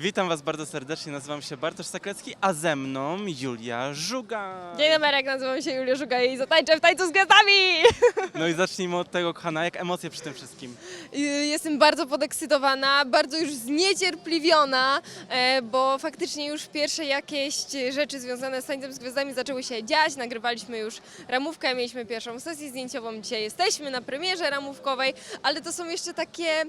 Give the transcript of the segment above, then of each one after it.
Witam Was bardzo serdecznie, nazywam się Bartosz Saklecki, a ze mną Julia Żuga. Dzień dobry, nazywam się Julia Żuga i zatańczę w tańcu z gwiazdami! No i zacznijmy od tego, kochana, jak emocje przy tym wszystkim? Y, Jestem bardzo podekscytowana, bardzo już zniecierpliwiona, e, bo faktycznie już pierwsze jakieś rzeczy związane z tańcem z gwiazdami zaczęły się dziać. Nagrywaliśmy już ramówkę, mieliśmy pierwszą sesję zdjęciową, dzisiaj jesteśmy na premierze ramówkowej, ale to są jeszcze takie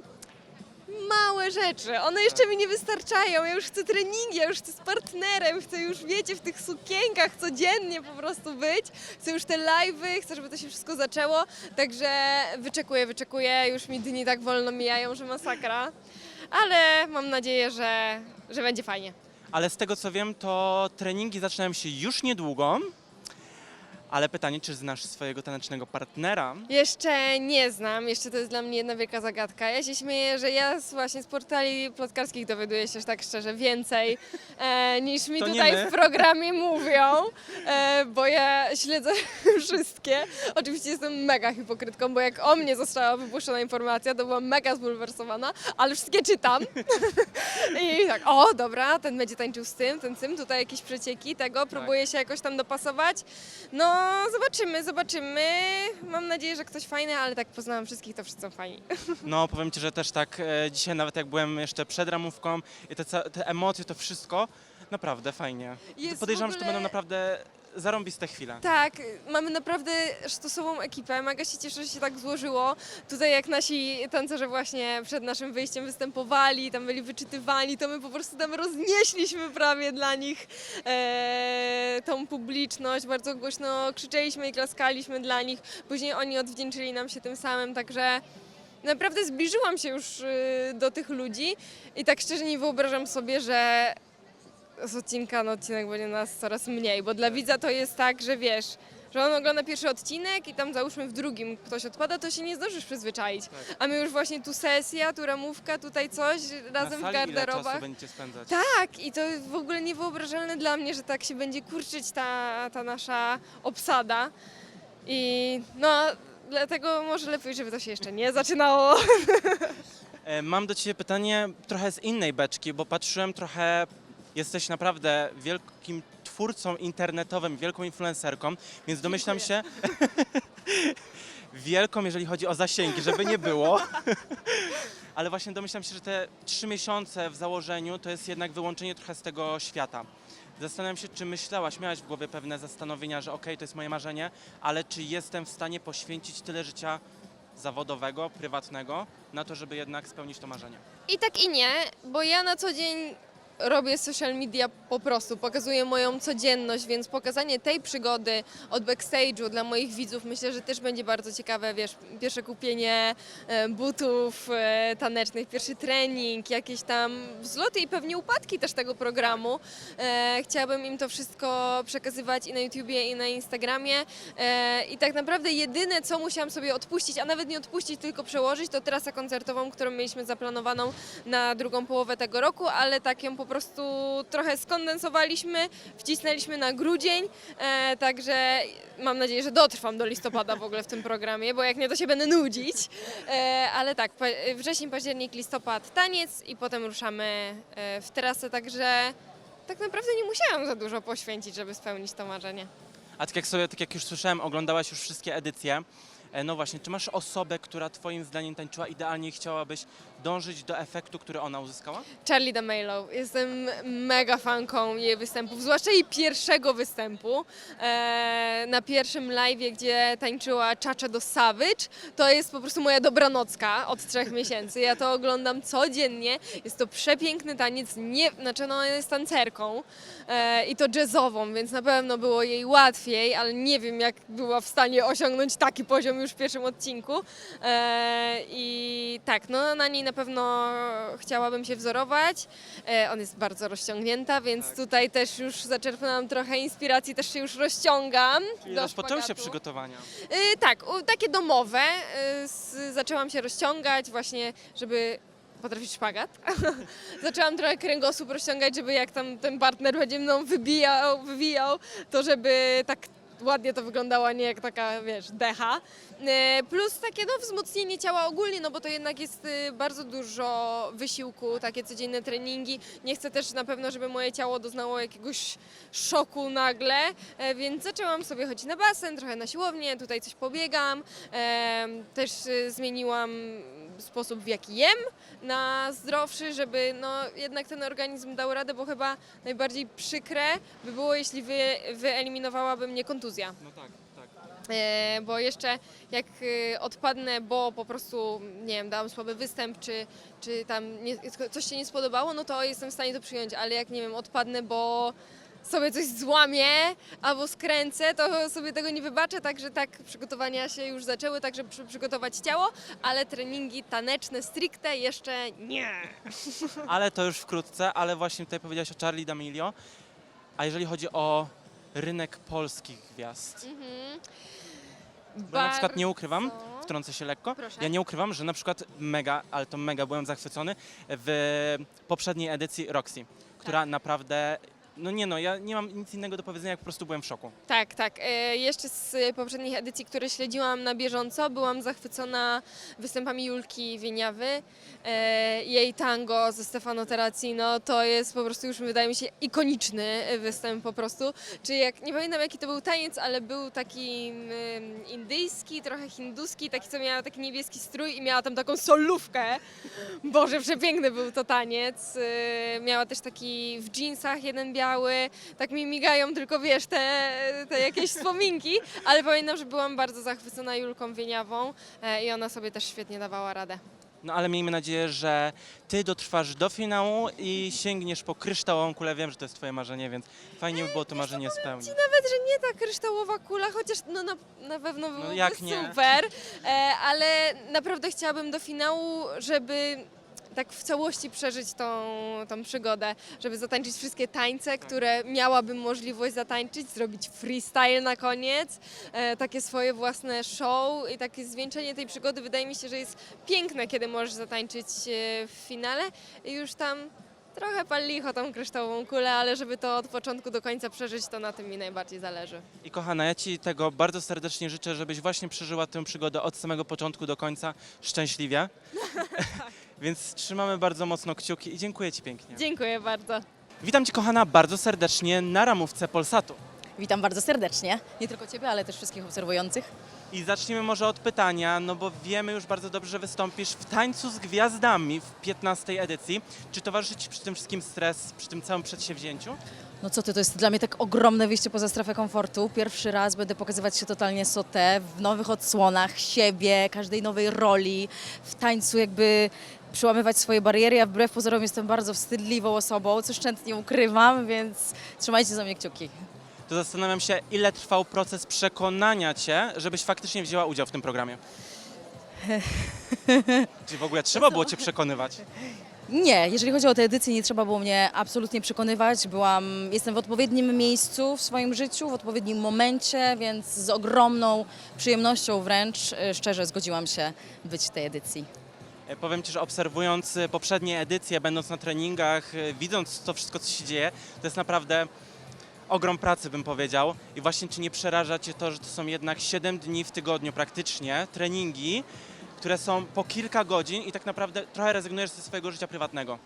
małe rzeczy. One jeszcze mi nie wystarczają. Ja już chcę treningi, ja już chcę z partnerem, chcę już, wiecie, w tych sukienkach codziennie po prostu być. Chcę już te live'y, chcę, żeby to się wszystko zaczęło. Także wyczekuję, wyczekuję. Już mi dni tak wolno mijają, że masakra. Ale mam nadzieję, że, że będzie fajnie. Ale z tego co wiem, to treningi zaczynają się już niedługo. Ale pytanie, czy znasz swojego tanecznego partnera? Jeszcze nie znam, jeszcze to jest dla mnie jedna wielka zagadka. Ja się śmieję, że ja z, właśnie z portali plotkarskich dowiaduję się tak szczerze więcej e, niż mi To nie tutaj my. w programie mówią, e, bo ja śledzę wszystkie. Oczywiście jestem mega hipokrytką, bo jak o mnie została wypuszczona informacja, to byłam mega zbulwersowana, ale wszystkie czytam. I tak, o dobra, ten będzie tańczył z tym, ten z tym, tutaj jakieś przecieki tego, próbuję się jakoś tam dopasować. No, zobaczymy, zobaczymy. Mam nadzieję, że ktoś fajny, ale tak poznałam wszystkich, to wszyscy są fajni. No, powiem Ci, że też tak e, dzisiaj nawet jak byłem jeszcze przed ramówką i te, ca- te emocje, to wszystko, naprawdę fajnie. Jest Podejrzewam, że to ogóle- będą naprawdę zarąbiste chwile. Tak, mamy naprawdę sztosową ekipę. Mega się cieszę, że się tak złożyło. Tutaj jak nasi tancerze właśnie przed naszym wyjściem występowali, tam byli wyczytywani, to my po prostu tam roznieśliśmy prawie dla nich e, tą publiczność. Bardzo głośno krzyczeliśmy i klaskaliśmy dla nich. Później oni odwdzięczyli nam się tym samym, także naprawdę zbliżyłam się już y, do tych ludzi i tak szczerze nie wyobrażam sobie, że z odcinka na odcinek będzie nas coraz mniej, bo dla widza to jest tak, że wiesz, że on ogląda pierwszy odcinek i tam załóżmy w drugim ktoś odpada, to się nie zdążysz przyzwyczaić. Tak. A my już właśnie tu sesja, tu ramówka, tutaj coś, razem w sali ile czasu garderobach. będziecie spędzać? Tak, i to jest w ogóle niewyobrażalne dla mnie, że tak się będzie kurczyć ta, ta nasza obsada. I no, dlatego może lepiej, żeby to się jeszcze nie zaczynało. E, Mam do Ciebie pytanie trochę z innej beczki, bo patrzyłem trochę, jesteś naprawdę wielkim twórcą internetowym, wielką influencerką, więc domyślam się, wielką, jeżeli chodzi o zasięgi, żeby nie było. Ale właśnie domyślam się, że te trzy miesiące w założeniu to jest jednak wyłączenie trochę z tego świata. Zastanawiam się, czy myślałaś, miałaś w głowie pewne zastanowienia, że okej, to jest moje marzenie, ale czy jestem w stanie poświęcić tyle życia zawodowego, prywatnego na to, żeby jednak spełnić to marzenie. I tak i nie, bo ja na co dzień robię social media po prostu, pokazuję moją codzienność, więc pokazanie tej przygody od backstage'u dla moich widzów myślę, że też będzie bardzo ciekawe, wiesz, pierwsze kupienie e, butów e, tanecznych, pierwszy trening, jakieś tam wzloty i pewnie upadki też tego programu. E, chciałabym im to wszystko przekazywać i na YouTubie i na Instagramie i tak naprawdę jedyne co musiałam sobie odpuścić, a nawet nie odpuścić, tylko przełożyć, to trasę koncertową, którą mieliśmy zaplanowaną na drugą połowę tego roku, ale tak ją po prostu trochę skondensowaliśmy, wcisnęliśmy na grudzień, e, także mam nadzieję, że dotrwam do listopada w ogóle w tym programie, bo jak nie, to się będę nudzić. E, ale tak, pa, wrzesień, październik, listopad taniec i potem ruszamy e, w trasę, także tak naprawdę nie musiałam za dużo poświęcić, żeby spełnić to marzenie. A tak jak sobie, tak jak już słyszałem, oglądałaś już wszystkie edycje. E, No właśnie, czy masz osobę, która twoim zdaniem tańczyła idealnie i chciałabyś dążyć do efektu, który ona uzyskała? Charlie D'Amelio. Jestem mega fanką jej występów, zwłaszcza jej pierwszego występu e, na pierwszym live, gdzie tańczyła Czacze do Savage. To jest po prostu moja dobranocka od trzech miesięcy. Ja to oglądam codziennie. Jest to przepiękny taniec, nie, znaczy no, ona jest tancerką e, i to jazzową, więc na pewno było jej łatwiej, ale nie wiem jak była w stanie osiągnąć taki poziom już w pierwszym odcinku. E, I tak, no na niej na pewno chciałabym się wzorować. E, on jest bardzo rozciągnięta, więc Tak. tutaj też już zaczerpnęłam trochę inspiracji, też się już rozciągam. Czyli do rozpoczęły się przygotowania. Y, tak, takie domowe. Z, zaczęłam się rozciągać właśnie, żeby potrafić szpagat. Zaczęłam trochę kręgosłup rozciągać, żeby jak tam ten partner będzie mną wybijał, wywijał, to żeby tak ładnie to wyglądało, a nie jak taka, wiesz, decha. E, Plus takie no, wzmocnienie ciała ogólnie, no bo to jednak jest y, bardzo dużo wysiłku, takie codzienne treningi. Nie chcę też na pewno, żeby moje ciało doznało jakiegoś szoku nagle, e, więc zaczęłam sobie chodzić na basen, trochę na siłownię, tutaj coś pobiegam. E, Też y, zmieniłam sposób, w jaki jem na zdrowszy, żeby no, jednak ten organizm dał radę, bo chyba najbardziej przykre by było, jeśli wy, wyeliminowała mnie kontuzja. No tak, tak. E, bo jeszcze jak e, odpadnę, bo po prostu, nie wiem, dałam słaby występ, czy, czy tam nie, coś się nie spodobało, no to jestem w stanie to przyjąć, ale jak, nie wiem, odpadnę, bo sobie coś złamię albo skręcę, to sobie tego nie wybaczę, także tak przygotowania się już zaczęły, tak żeby przy, przygotować ciało, ale treningi taneczne stricte jeszcze nie. Ale to już wkrótce, ale właśnie tutaj powiedziałaś o Charlie D'Amelio. A jeżeli chodzi o rynek polskich gwiazd, Mhm. bo ja na przykład nie ukrywam, Bardzo. wtrącę się lekko, Proszę. ja nie ukrywam, że na przykład mega, ale to mega byłem zachwycony w poprzedniej edycji Roxy, która Tak. naprawdę, no nie no, ja nie mam nic innego do powiedzenia, jak po prostu byłem w szoku. Tak, tak. E, jeszcze z poprzednich edycji, które śledziłam na bieżąco, byłam zachwycona występami Julki Wieniawy. E, jej tango ze Stefano Terracino to jest po prostu już wydaje mi się ikoniczny występ po prostu. Czy jak, nie pamiętam jaki to był taniec, ale był taki mm, indyjski, trochę hinduski, taki co miała taki niebieski strój i miała tam taką solówkę. Boże, przepiękny był to taniec. E, miała też taki w jeansach jeden biały, tak mi migają tylko, wiesz, te, te jakieś wspominki, ale pamiętam, że byłam bardzo zachwycona Julką Wieniawą e, i ona sobie też świetnie dawała radę. No ale miejmy nadzieję, że ty dotrwasz do finału i sięgniesz po kryształową kulę. Wiem, że to jest twoje marzenie, więc fajnie by było to marzenie spełnić. Nawet, że nie ta kryształowa kula, chociaż no na, na pewno byłoby jak nie? super, e, ale naprawdę chciałabym do finału, żeby tak w całości przeżyć tą, tą przygodę, żeby zatańczyć wszystkie tańce, które miałabym możliwość zatańczyć, zrobić freestyle na koniec, e, takie swoje własne show i takie zwieńczenie tej przygody wydaje mi się, że jest piękne, kiedy możesz zatańczyć e, w finale i już tam trochę pal licho tą kryształową kulę, ale żeby to od początku do końca przeżyć, to na tym mi najbardziej zależy. I kochana, ja ci tego bardzo serdecznie życzę, żebyś właśnie przeżyła tę przygodę od samego początku do końca szczęśliwie. Więc trzymamy bardzo mocno kciuki i dziękuję ci pięknie. Dziękuję bardzo. Witam cię kochana bardzo serdecznie na ramówce Polsatu. Witam bardzo serdecznie. Nie tylko Ciebie, ale też wszystkich obserwujących. I zacznijmy może od pytania, no bo wiemy już bardzo dobrze, że wystąpisz w Tańcu z Gwiazdami w 15 edycji. Czy towarzyszy Ci przy tym wszystkim stres, przy tym całym przedsięwzięciu? No co Ty, to jest dla mnie tak ogromne wyjście poza strefę komfortu. Pierwszy raz będę pokazywać się totalnie sotę, w nowych odsłonach siebie, każdej nowej roli, w tańcu jakby przełamywać swoje bariery. Ja wbrew pozorom jestem bardzo wstydliwą osobą, co szczętnie ukrywam, więc trzymajcie za mnie kciuki. To zastanawiam się, ile trwał proces przekonania Cię, żebyś faktycznie wzięła udział w tym programie. Czy w ogóle trzeba było Cię przekonywać? Nie, jeżeli chodzi o tę edycję, nie trzeba było mnie absolutnie przekonywać. Byłam, jestem w odpowiednim miejscu w swoim życiu, w odpowiednim momencie, więc z ogromną przyjemnością wręcz e, szczerze zgodziłam się być w tej edycji. E, Powiem Ci, że obserwując e, poprzednie edycje, będąc na treningach, e, widząc to wszystko, co się dzieje, to jest naprawdę ogrom pracy, bym powiedział. I właśnie Czy nie przeraża Cię to, że to są jednak 7 dni w tygodniu praktycznie, treningi, które są po kilka godzin i tak naprawdę trochę rezygnujesz ze swojego życia prywatnego.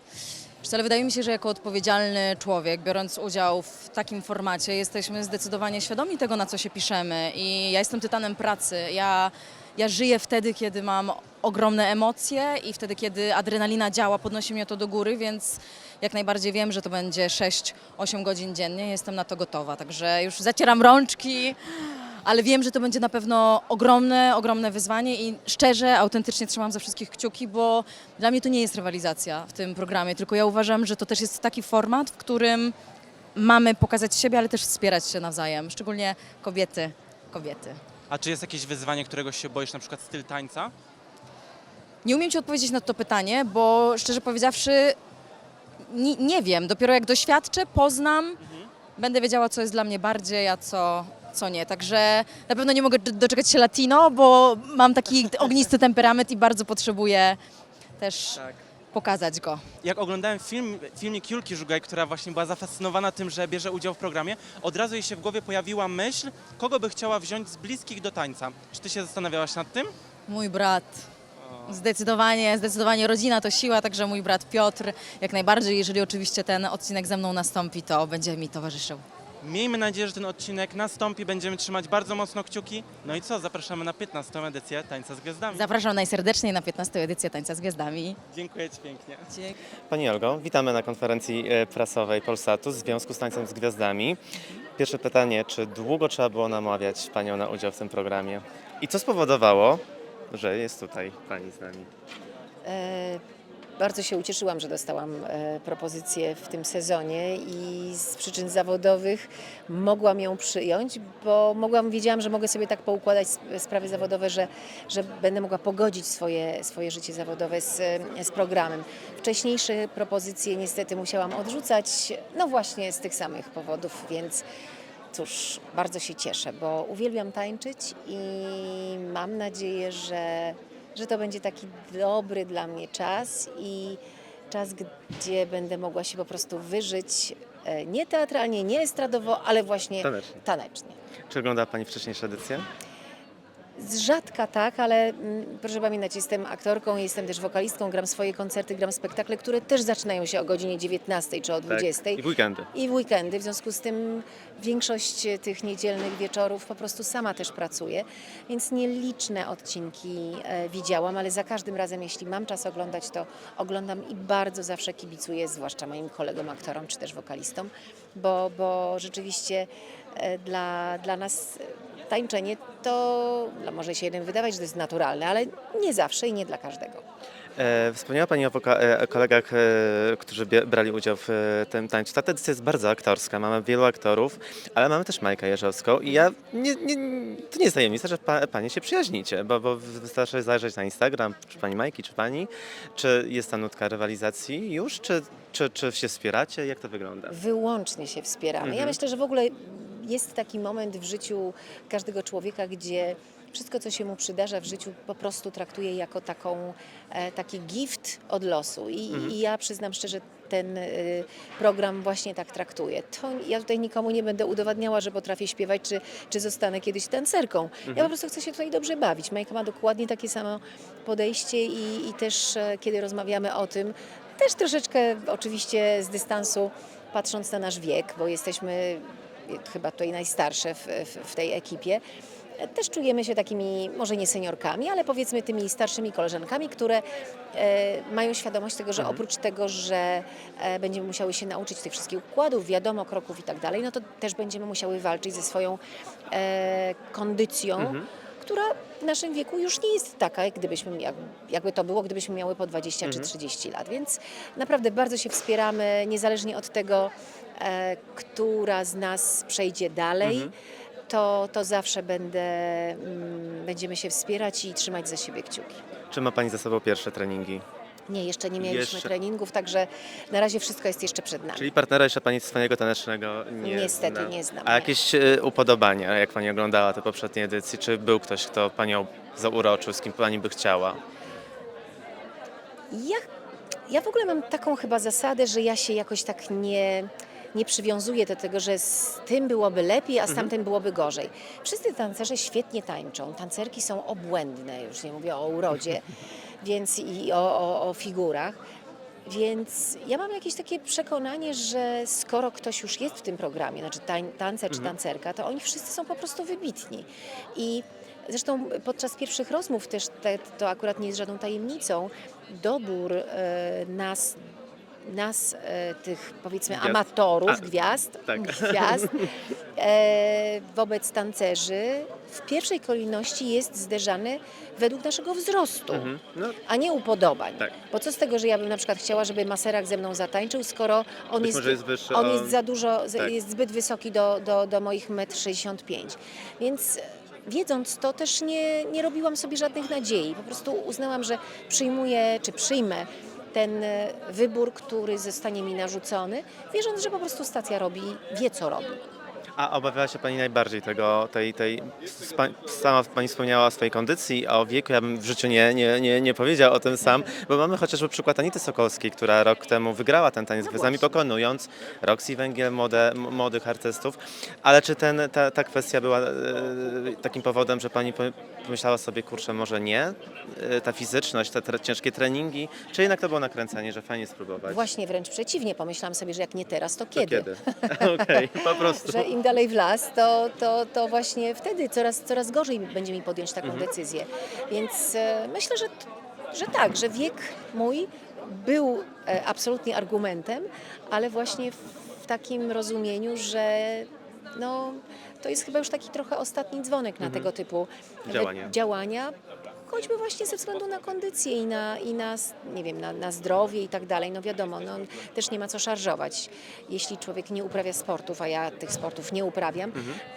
Ale wydaje mi się, że jako odpowiedzialny człowiek, biorąc udział w takim formacie, jesteśmy zdecydowanie świadomi tego, na co się piszemy. I ja jestem tytanem pracy. Ja, ja żyję wtedy, kiedy mam ogromne emocje i wtedy, kiedy adrenalina działa, podnosi mnie to do góry, więc jak najbardziej wiem, że to będzie 6-8 godzin dziennie. Jestem na to gotowa. Także już zacieram rączki. Ale wiem, że to będzie na pewno ogromne, ogromne wyzwanie i szczerze, autentycznie trzymam za wszystkich kciuki, bo dla mnie to nie jest rywalizacja w tym programie, tylko ja uważam, że to też jest taki format, w którym mamy pokazać siebie, ale też wspierać się nawzajem, szczególnie kobiety, kobiety. A czy jest jakieś wyzwanie, którego się boisz, na przykład styl tańca? Nie umiem Ci odpowiedzieć na to pytanie, bo szczerze powiedziawszy, nie, nie wiem. Dopiero jak doświadczę, poznam, będę wiedziała, co jest dla mnie bardziej, a co, co nie. Także na pewno nie mogę doczekać się latino, bo mam taki ognisty temperament i bardzo potrzebuję też Tak. pokazać go. Jak oglądałem film, filmik Julki Żugaj, która właśnie była zafascynowana tym, że bierze udział w programie, od razu jej się w głowie pojawiła myśl, kogo by chciała wziąć z bliskich do tańca. Czy ty się zastanawiałaś nad tym? Mój brat. Zdecydowanie, zdecydowanie rodzina to siła, także mój brat Piotr jak najbardziej. Jeżeli oczywiście ten odcinek ze mną nastąpi, to będzie mi towarzyszył. Miejmy nadzieję, że ten odcinek nastąpi, będziemy trzymać bardzo mocno kciuki. No i co, zapraszamy na 15. edycję Tańca z Gwiazdami. Zapraszam najserdeczniej na 15. edycję Tańca z Gwiazdami. Dziękuję Ci pięknie. Pani Olgo, witamy na konferencji e, prasowej Polsatu w związku z Tańcem z Gwiazdami. Pierwsze pytanie, czy długo trzeba było namawiać Panią na udział w tym programie? I co spowodowało, że jest tutaj Pani z nami? E, Bardzo się ucieszyłam, że dostałam e, propozycję w tym sezonie i z przyczyn zawodowych mogłam ją przyjąć, bo mogłam, wiedziałam, że mogę sobie tak poukładać sp- sprawy zawodowe, że, że będę mogła pogodzić swoje, swoje życie zawodowe z, z programem. Wcześniejsze propozycje niestety musiałam odrzucać, no właśnie z tych samych powodów, więc cóż, bardzo się cieszę, bo uwielbiam tańczyć i mam nadzieję, że, że to będzie taki dobry dla mnie czas i czas, gdzie będę mogła się po prostu wyżyć e, nie teatralnie, nie estradowo, ale właśnie Tanecznie. tanecznie. Czy oglądała Pani wcześniejsze edycje? Z rzadka tak, ale mm, proszę pamiętać, jestem aktorką, jestem też wokalistką, gram swoje koncerty, gram spektakle, które też zaczynają się o godzinie 19 czy o 20. Tak. I w weekendy. I w weekendy, w związku z tym większość tych niedzielnych wieczorów po prostu sama też pracuję, więc nieliczne odcinki e, widziałam, ale za każdym razem, jeśli mam czas oglądać, to oglądam i bardzo zawsze kibicuję, zwłaszcza moim kolegom aktorom czy też wokalistom, bo, bo rzeczywiście e, dla, dla nas tańczenie to, no może się jednym wydawać, że to jest naturalne, ale nie zawsze i nie dla każdego. E, wspomniała Pani o e, kolegach, e, którzy brali udział w tym tańcu. Ta edycja jest bardzo aktorska, mamy wielu aktorów, ale mamy też Majkę Jerzowską i ja, nie, nie, to nie jest tajemnica, że pa, Panie się przyjaźnicie, bo, bo wystarczy zajrzeć na Instagram, czy Pani Majki, czy Pani, czy jest ta nutka rywalizacji już, czy, czy, czy się wspieracie, jak to wygląda? Wyłącznie się wspieramy. Ja Mhm. myślę, że w ogóle jest taki moment w życiu każdego człowieka, gdzie wszystko, co się mu przydarza w życiu, po prostu traktuje jako taką, e, taki gift od losu. I, Mhm. I ja przyznam szczerze, ten e, program właśnie tak traktuje. To ja tutaj nikomu nie będę udowadniała, że potrafię śpiewać, czy, czy zostanę kiedyś tancerką. Ja po prostu chcę się tutaj dobrze bawić. Majka ma dokładnie takie samo podejście i, i też e, kiedy rozmawiamy o tym, też troszeczkę oczywiście z dystansu, patrząc na nasz wiek, bo jesteśmy chyba tutaj najstarsze w, w, w tej ekipie, też czujemy się takimi, może nie seniorkami, ale powiedzmy tymi starszymi koleżankami, które e, mają świadomość tego, że oprócz tego, że e, będziemy musiały się nauczyć tych wszystkich układów, wiadomo, kroków i tak dalej, no to też będziemy musiały walczyć ze swoją e, kondycją, która w naszym wieku już nie jest taka, jak gdybyśmy, jak, jakby to było, gdybyśmy miały po 20 czy 30 lat. Więc naprawdę bardzo się wspieramy, niezależnie od tego, która z nas przejdzie dalej. To, to zawsze będę, mm, będziemy się wspierać i trzymać za siebie kciuki. Czy ma Pani za sobą pierwsze treningi? Nie, jeszcze nie mieliśmy Jeszcze. treningów, także na razie wszystko jest jeszcze przed nami. Czyli partnera jeszcze Pani swojego tanecznego nie Niestety zna. nie znam, A nie. jakieś e, upodobania, jak Pani oglądała te poprzednie edycje? Czy był ktoś, kto Panią zauroczył, z kim Pani by chciała? Ja, ja w ogóle mam taką chyba zasadę, że ja się jakoś tak nie, nie przywiązuję do tego, że z tym byłoby lepiej, a z tamtym byłoby gorzej. Wszyscy tancerze świetnie tańczą, tancerki są obłędne, już nie mówię o urodzie, więc i o, o, o figurach. Więc ja mam jakieś takie przekonanie, że skoro ktoś już jest w tym programie, znaczy tań, tancer czy tancerka, to oni wszyscy są po prostu wybitni. I zresztą podczas pierwszych rozmów też te, to akurat nie jest żadną tajemnicą, dobór e, nas, nas e, tych powiedzmy Gwiazd. amatorów, A, gwiazd, tak. gwiazd e, wobec tancerzy w pierwszej kolejności jest zderzany według naszego wzrostu Mhm. No, a nie upodobań. Tak. Bo co z tego, że ja bym na przykład chciała, żeby maserak ze mną zatańczył, skoro on Być jest, jest wyższy on jest za dużo, tak. jest zbyt wysoki do, do, do moich 1,65 m. Więc wiedząc to też nie, nie robiłam sobie żadnych nadziei. Po prostu uznałam, że przyjmuję, czy przyjmę ten e, wybór, który zostanie mi narzucony, wierząc, że po prostu stacja robi, wie co robi. A obawiała się Pani najbardziej tego, tej, tej, sama Pani wspomniała o swojej kondycji, a o wieku ja bym w życiu nie, nie, nie, nie powiedział o tym sam, bo mamy chociażby przykład Anity Sokolskiej, która rok temu wygrała ten taniec gwiazdami, pokonując Roxy Węgiel, młode, młodych artystów, ale czy ten, ta, ta kwestia była e, takim powodem, że Pani po- pomyślała sobie, kurczę, może nie, e, ta fizyczność, te ciężkie treningi, czy jednak to było nakręcenie, że fajnie spróbować? Właśnie wręcz przeciwnie, pomyślałam sobie, że jak nie teraz, to To kiedy? kiedy? Okej, po prostu. Dalej w las, to, to, to właśnie wtedy coraz, coraz gorzej będzie mi podjąć taką Mhm. decyzję. Więc e, myślę, że, że tak, że wiek mój był e, absolutnie argumentem, ale właśnie w, takim rozumieniu, że no, to jest chyba już taki trochę ostatni dzwonek na tego typu Mhm. Działania. działania choćby właśnie ze względu na kondycję i na, i na nie wiem, na, na zdrowie i tak dalej. No wiadomo, no, też nie ma co szarżować. Jeśli człowiek nie uprawia sportów, a ja tych sportów nie uprawiam,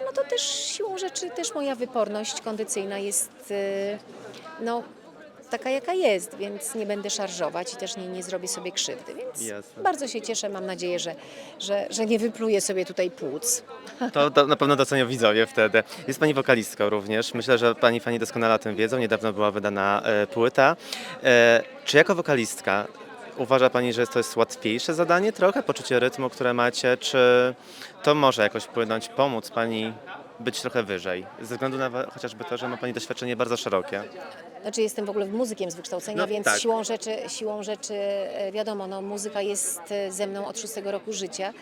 no to też siłą rzeczy też moja wyporność kondycyjna jest y, no, taka jaka jest, więc nie będę szarżować i też nie, nie zrobię sobie krzywdy. Więc Jasne. bardzo się cieszę, mam nadzieję, że, że, że nie wypluję sobie tutaj płuc. To, to na pewno docenią widzowie wtedy. Jest Pani wokalistką również. Myślę, że Pani fani doskonale o tym wiedzą. Niedawno była wydana e, płyta. E, czy jako wokalistka uważa Pani, że to jest łatwiejsze zadanie trochę, poczucie rytmu, które macie, czy to może jakoś wpłynąć, pomóc Pani być trochę wyżej? Ze względu na chociażby to, że ma Pani doświadczenie bardzo szerokie. Znaczy jestem w ogóle muzykiem z wykształcenia, No, więc tak. siłą, rzeczy, siłą rzeczy e, wiadomo, no, muzyka jest e, ze mną od szóstego roku życia.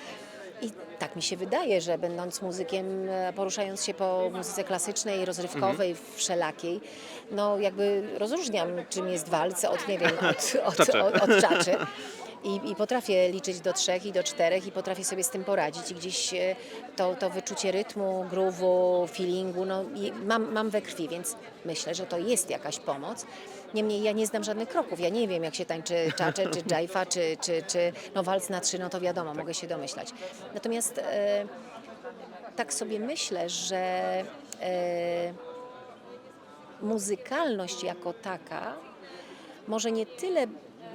I tak mi się wydaje, że będąc muzykiem, e, poruszając się po muzyce klasycznej, rozrywkowej, Mhm. wszelakiej, no jakby rozróżniam, czym jest walc od, nie wiem, od, od, Czaczy. od, od czaczy. I, I potrafię liczyć do trzech i do czterech i potrafię sobie z tym poradzić i gdzieś e, to, to wyczucie rytmu, groove'u, feelingu, no mam, mam we krwi, więc myślę, że to jest jakaś pomoc. Niemniej ja nie znam żadnych kroków, ja nie wiem jak się tańczy czacze, czy dżajfa, czy, czy, czy no walc na trzy, no to wiadomo, mogę się domyślać. Natomiast e, tak sobie myślę, że e, muzykalność jako taka może nie tyle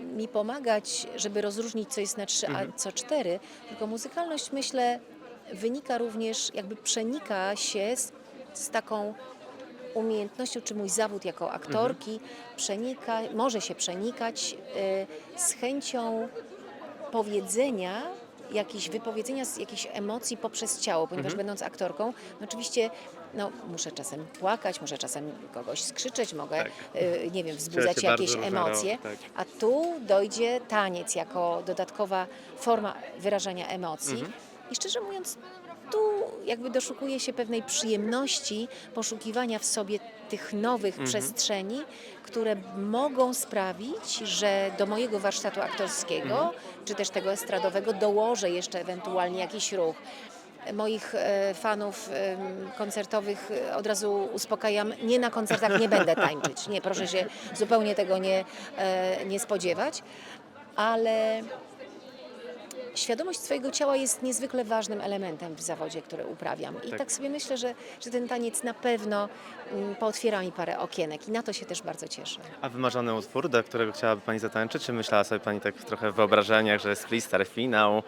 mi pomagać, żeby rozróżnić, co jest na trzy, a co cztery, tylko muzykalność, myślę, wynika również, jakby przenika się z, z taką umiejętnością, czy mój zawód jako aktorki przenika, może się przenikać y, z chęcią powiedzenia, jakiejś wypowiedzenia z jakichś emocji poprzez ciało, ponieważ będąc aktorką, no oczywiście no, muszę czasem płakać, muszę czasem kogoś skrzyczeć, mogę, Tak. y, nie wiem, wzbudzać jakieś emocje, tak. a tu dojdzie taniec jako dodatkowa forma wyrażania emocji. Mhm. I szczerze mówiąc, tu jakby doszukuje się pewnej przyjemności poszukiwania w sobie tych nowych Mhm. przestrzeni, które mogą sprawić, że do mojego warsztatu aktorskiego, Mhm. czy też tego estradowego dołożę jeszcze ewentualnie jakiś ruch. Moich e, fanów koncertowych e, od razu uspokajam, nie na koncertach nie będę tańczyć. Nie, proszę się zupełnie tego nie, e, nie spodziewać, ale świadomość swojego ciała jest niezwykle ważnym elementem w zawodzie, który uprawiam. I Tak. tak, sobie myślę, że, że ten taniec na pewno mm, pootwiera mi parę okienek i na to się też bardzo cieszę. A wymarzony utwór, do którego chciałaby Pani zatańczyć, czy myślała sobie Pani tak trochę w wyobrażeniach, że jest freestyle, finał?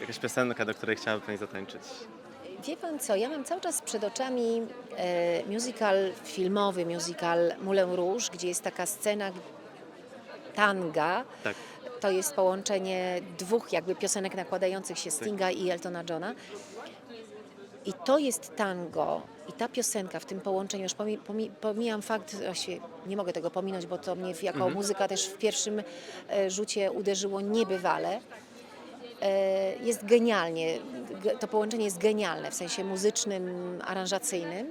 Jakaś piosenka, do której chciałaby Pani zatańczyć? Wie pan co, ja mam cały czas przed oczami e, musical filmowy, musical Moulin Rouge, gdzie jest taka scena tanga. Tak. To jest połączenie dwóch jakby piosenek nakładających się Stinga i Eltona Johna. I to jest tango i ta piosenka w tym połączeniu, już pomi, pomi, pomijam fakt, właściwie nie mogę tego pominąć, bo to mnie jako muzyka też w pierwszym e, rzucie uderzyło niebywale. E, Jest genialnie, Ge- to połączenie jest genialne w sensie muzycznym, aranżacyjnym.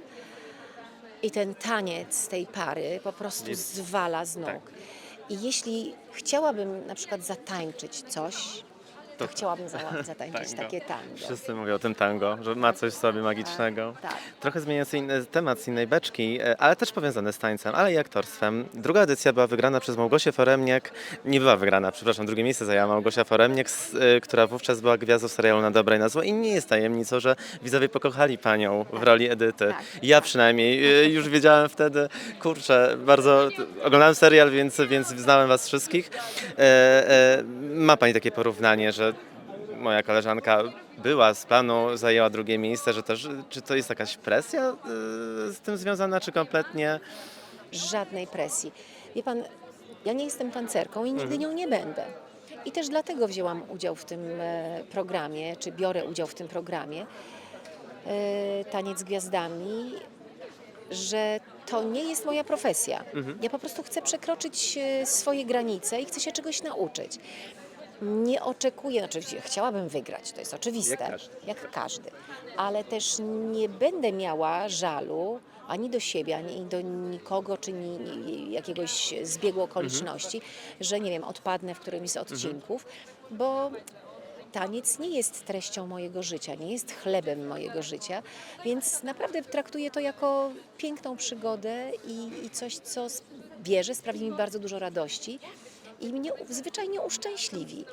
I ten taniec tej pary po prostu Jest- zwala z nóg. tak. I jeśli chciałabym na przykład zatańczyć coś, to, chciałabym za, zatańczyć Tango. takie tango. Wszyscy mówią o tym tango, że ma coś w sobie magicznego. Tak. Trochę zmieniając inny temat z innej beczki, e, ale też powiązany z tańcem, ale i aktorstwem. Druga edycja była wygrana przez Małgosię Foremniak, nie była wygrana, przepraszam, drugie miejsce zajęła Małgosia Foremniak, e, która wówczas była gwiazdą serialu Na Dobre i na Zło i nie jest tajemnicą, że widzowie pokochali panią w roli Edyty. Tak, Ja tak. przynajmniej e, już wiedziałem wtedy, kurczę, bardzo oglądałem serial, więc, więc znałem was wszystkich. Ma pani takie porównanie, że moja koleżanka była z planu, zajęła drugie miejsce, że też, czy to jest jakaś presja y, z tym związana, czy kompletnie? żadnej presji. Wie pan, ja nie jestem tancerką i nigdy nią nie będę. I też dlatego wzięłam udział w tym e, programie, czy biorę udział w tym programie e, Taniec z Gwiazdami, że to nie jest moja profesja. Ja po prostu chcę przekroczyć e, swoje granice i chcę się czegoś nauczyć. Nie oczekuję, oczywiście chciałabym wygrać, to jest oczywiste, Jak każdy. jak każdy, ale też nie będę miała żalu ani do siebie, ani do nikogo, czy ni, ni, jakiegoś zbiegu okoliczności, że nie wiem, odpadnę w którymś z odcinków, bo taniec nie jest treścią mojego życia, nie jest chlebem mojego życia, więc naprawdę traktuję to jako piękną przygodę i, i coś, co wierzę, sprawi mi bardzo dużo radości i mnie zwyczajnie uszczęśliwi.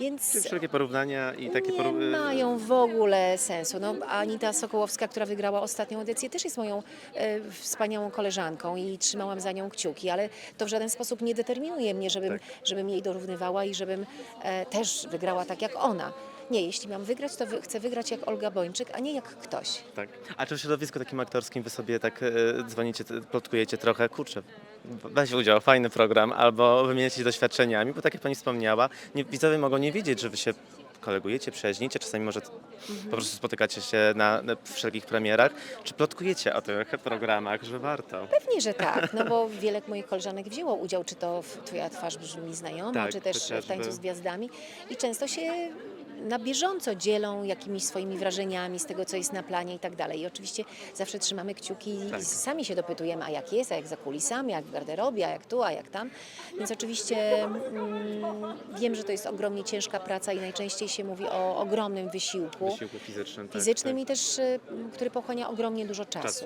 Więc Czy wszelkie porównania i takie nie poró- mają w ogóle sensu. No, Anita Sokołowska, która wygrała ostatnią edycję, też jest moją e, wspaniałą koleżanką i trzymałam za nią kciuki, ale to w żaden sposób nie determinuje mnie, żebym, Tak. żebym jej dorównywała i żebym e, też wygrała tak jak ona. Nie, jeśli mam wygrać, to wy, chcę wygrać jak Olga Bończyk, a nie jak ktoś. Tak. A czy w środowisku takim aktorskim wy sobie tak e, dzwonicie, plotkujecie trochę, kurczę, weź udział, fajny program, albo wymieniacie się doświadczeniami, bo tak jak pani wspomniała, nie, widzowie mogą nie wiedzieć, że wy się kolegujecie, przyjaźnicie, czasami może t- po prostu spotykacie się na, na wszelkich premierach. Czy plotkujecie o tych programach, że warto? Pewnie, że tak, no bo wiele moich koleżanek wzięło udział, czy to w Twoja twarz brzmi znajomo, Tak, czy też w chociażby. Tańcu z Gwiazdami i często się na bieżąco dzielą jakimiś swoimi wrażeniami z tego, co jest na planie i tak dalej. I oczywiście zawsze trzymamy kciuki Tak. i sami się dopytujemy, a jak jest, a jak za kulisami, jak w garderobie, a jak tu, a jak tam. Więc oczywiście mm, wiem, że to jest ogromnie ciężka praca i najczęściej się mówi o ogromnym wysiłku Wysiłku fizycznym. tak, fizycznym tak. i też, y, który pochłania ogromnie dużo czasu. Czasu.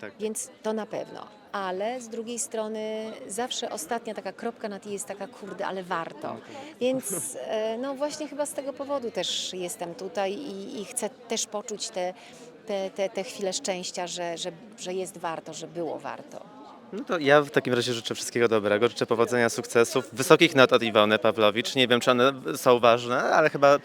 Tak. Więc to na pewno. Ale z drugiej strony zawsze ostatnia taka kropka na i jest taka, kurde, ale warto. Więc e, no właśnie chyba z tego powodu też jestem tutaj i, i chcę też poczuć te, te, te, te chwile szczęścia, że, że, że jest warto, że było warto. No to ja w takim razie życzę wszystkiego dobrego, życzę powodzenia, sukcesów, wysokich not od Iwony Pawlowicz. Nie wiem, czy one są ważne, ale chyba... e,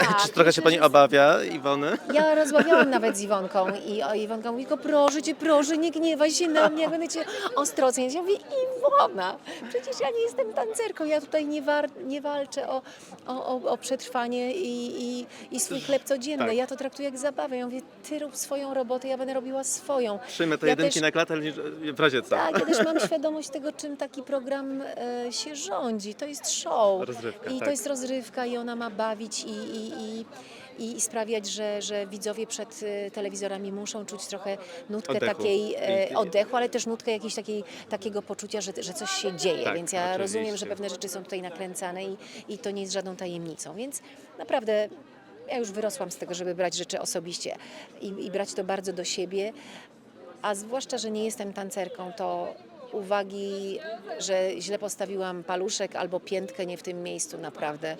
Tak, czy trochę się pani obawia Iwony? Ja rozmawiałam nawet z Iwonką i o, Iwonka mówi, tylko proszę cię, proszę, nie gniewaj się na mnie, ja będę cię ostro oceniać. Ja mówię, Iwona, przecież ja nie jestem tancerką, ja tutaj nie, war, nie walczę o, o, o, o przetrwanie i, i, i swój chleb codzienny. Tak. Ja to traktuję jak zabawę. Ja mówię, ty rób swoją robotę, ja będę robiła swoją. Przyjmę te Ja jedynki też- na klatę, ale nie- w razie co. Tak, ja też mam świadomość tego, czym taki program e, się rządzi. To jest show. Rozrywka, I tak. to jest rozrywka i ona ma bawić i, i, i, i sprawiać, że, że widzowie przed e, telewizorami muszą czuć trochę nutkę Oddechu. takiej e, I- oddechu, ale też nutkę jakiejś takiej, takiego poczucia, że, że coś się dzieje. Tak, Więc ja oczywiście. rozumiem, że pewne rzeczy są tutaj nakręcane i, i to nie jest żadną tajemnicą. Więc naprawdę ja już wyrosłam z tego, żeby brać rzeczy osobiście i, i brać to bardzo do siebie. A zwłaszcza, że nie jestem tancerką, to uwagi, że źle postawiłam paluszek albo piętkę nie w tym miejscu, naprawdę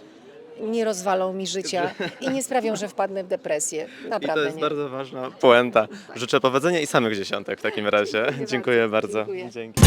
nie rozwalą mi życia i nie sprawią, że wpadnę w depresję. I Naprawdę to jest nie. bardzo ważna puenta. Życzę powodzenia i samych dziesiątek w takim razie. Dziękuję bardzo. Dziękuję. Dzięki.